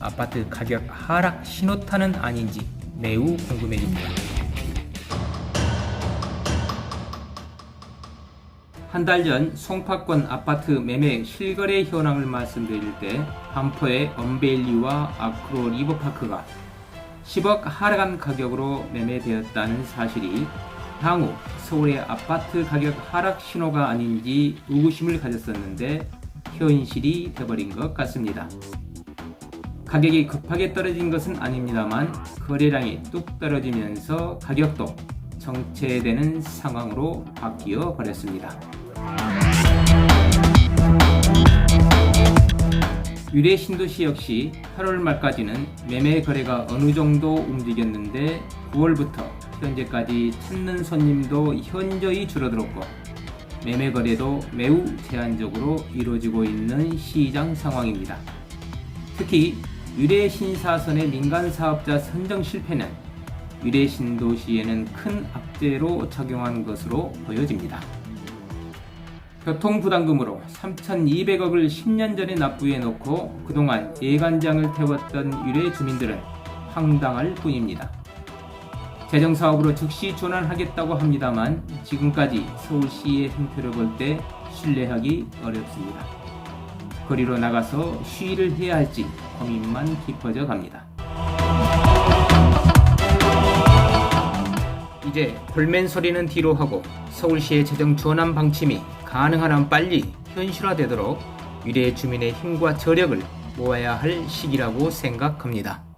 아파트 가격 하락 신호탄은 아닌지 매우 궁금해집니다. 한 달 전 송파권 아파트 매매 실거래 현황을 말씀드릴 때 반포의 언베일리와 아크로 리버파크가 10억 하락한 가격으로 매매되었다는 사실이 향후 서울의 아파트 가격 하락 신호가 아닌지 의구심을 가졌었는데 현실이 돼버린 것 같습니다. 가격이 급하게 떨어진 것은 아닙니다만 거래량이 뚝 떨어지면서 가격도 정체되는 상황으로 바뀌어 버렸습니다. 유래 신도시 역시 8월 말까지는 매매 거래가 어느 정도 움직였는데 9월부터 현재까지 찾는 손님도 현저히 줄어들었고 매매 거래도 매우 제한적으로 이루어지고 있는 시장 상황입니다. 특히 유래 신사선의 민간 사업자 선정 실패는 유래 신도시에는 큰 악재로 작용한 것으로 보여집니다. 교통부담금으로 3,200억을 10년 전에 납부해 놓고 그동안 예간장을 태웠던 유래 주민들은 황당할 뿐입니다. 재정사업으로 즉시 전환하겠다고 합니다만 지금까지 서울시의 행태를 볼 때 신뢰하기 어렵습니다. 거리로 나가서 시위를 해야 할지 고민만 깊어져 갑니다. 이제 볼멘 소리는 뒤로 하고 서울시의 재정 전환 방침이 가능한 한 빨리 현실화되도록 미래 주민의 힘과 저력을 모아야 할 시기라고 생각합니다.